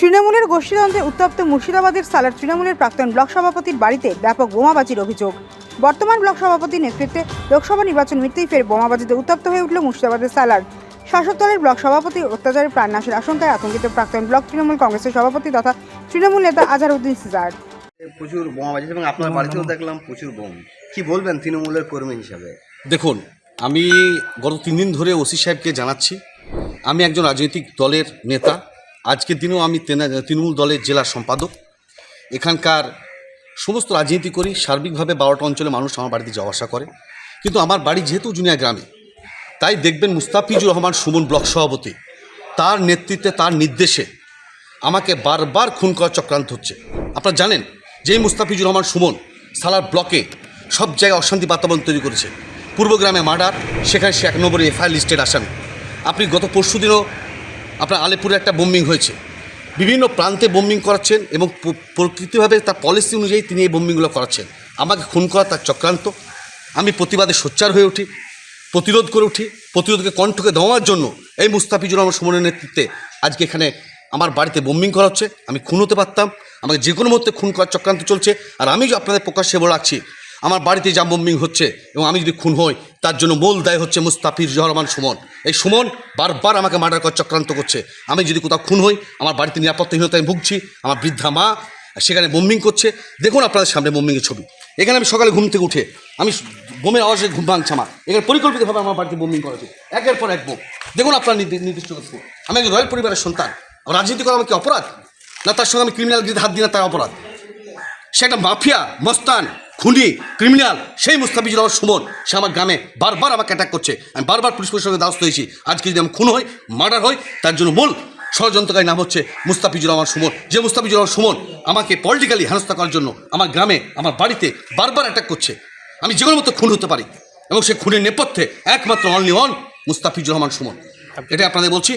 তৃণমূলের গোষ্ঠীদ্বন্দ্বে উত্তপ্ত মুর্শিদাবাদের সালার তৃণমূলের প্রাক্তন ব্লক সভাপতির বাড়িতে ব্যাপক বোমাবাজির অভিযোগ। বর্তমান ব্লক সভাপতির নেতৃত্বে লোকসভা নির্বাচন মিটতেই ফের বোমাবাজিতে উত্তপ্ত হয়ে উঠল মুর্শিদাবাদের সালার। শাসক দলের ব্লক সভাপতি অত্যাচারের প্রাণনাশের আশঙ্কায় আতঙ্কিত প্রাক্তন ব্লক তৃণমূল কংগ্রেসের সভাপতি তথা তৃণমূল নেতা আজহারউদ্দিন সিজার। প্রচুর বোমা বাজছে এবং আপনার বাড়িতেও দেখলাম প্রচুর বোম। কি বলবেন তৃণমূলের কর্মী হিসাবে? দেখুন আমি গত তিন দিন ধরে ওসি সাহেবকে জানাচ্ছি। আমি একজন রাজনৈতিক দলের নেতা। আজকের দিনেও আমি তৃণমূল দলের জেলার সম্পাদক। এখানকার সমস্ত রাজনীতি করি, সার্বিকভাবে বারোটা অঞ্চলে মানুষ আমার বাড়িতে যাওয়া আসা করে। কিন্তু আমার বাড়ি যেহেতু জুনিয়া গ্রামে, তাই দেখবেন মুস্তাফিজুর রহমান সুমন ব্লক সভাপতি, তার নেতৃত্বে, তার নির্দেশে আমাকে বারবার খুন করার চক্রান্ত হচ্ছে। আপনারা জানেন যে মুস্তাফিজুর রহমান সুমন সালার ব্লকে সব জায়গায় অশান্তি বাতাবরণ তৈরি করেছে। পূর্বগ্রামে মার্ডার, সেখানে সে এক নম্বরে এফআইআর লিস্টেড আসামি। আপনি গত পরশু দিনও আপনার আলিপুরে একটা বোম্বিং হয়েছে। বিভিন্ন প্রান্তে বোম্বিং করাচ্ছেন এবং প্রকৃতিভাবে তার পলিসি অনুযায়ী তিনি এই বোম্বিংগুলো করাচ্ছেন। আমাকে খুন করা তার চক্রান্ত। আমি প্রতিবাদে সোচ্চার হয়ে উঠি, প্রতিরোধ করে উঠি, প্রতিরোধকে কণ্ঠকে দেওয়ার জন্য এই মুস্তাফিজুর রহমান সুমনের নেতৃত্বে আজকে এখানে আমার বাড়িতে বোম্বিং করা হচ্ছে। আমি খুন হতে পারতাম, আমাকে যে কোনো মুহূর্তে খুন করার চক্রান্ত চলছে। আর আমি যে আপনাদের প্রকাশ্যে বলে রাখছি আমার বাড়িতে যা বোম্বিং হচ্ছে এবং আমি যদি খুন হই, তার জন্য মূল দায় হচ্ছে মুস্তাফিজুর রহমান সুমন। এই সুমন বারবার আমাকে মার্ডার করার চক্রান্ত করছে। আমি যদি কোথাও খুন হই, আমার বাড়িতে নিরাপত্তাহীনতায় ভুগছি, আমার বৃদ্ধা মা সেখানে বোম্বিং করছে। দেখুন আপনাদের সামনে বোম্বিংয়ের ছবি। এখানে আমি সকালে ঘুম থেকে উঠে, আমি বোমের আওয়াজে ঘুম ভাঙছে আমার। এখানে পরিকল্পিতভাবে আমার বাড়িতে বোম্বিং করা হচ্ছে একের পর এক বোম। দেখুন আপনার নির্দিষ্ট আমি একজন রয়্যাল পরিবারের সন্তান। রাজনীতি করা আমার কি অপরাধ? না, তার সঙ্গে আমি ক্রিমিনাল হাত দিই না, তার অপরাধ। সে একটা মাফিয়া, মস্তান। খুনি ক্রিমিনাল সেই মুস্তাফিজুর রহমান সুমন, সে আমার গ্রামে বারবার আমাকে অ্যাটাক করছে। আমি বারবার পুলিশ প্রশাসনের দ্বারস্থ হয়েছি। আজকে যদি আমি খুন হই মার্ডার হই, তার জন্য মূল ষড়যন্ত্রকারী নাম হচ্ছে মুস্তাফিজুর রহমান সুমন। যে মুস্তাফিজুর রহমান সুমন আমাকে পলিটিক্যালি হেনস্থা করার জন্য আমার গ্রামে, আমার বাড়িতে বারবার অ্যাটাক করছে। আমি যে কোনো মতো খুন হতে পারি। এবং সে খুনের নেপথ্যে একমাত্র অনলি অন মুস্তাফিজুর রহমান সুমন। এটাই আপনাদের বলছি।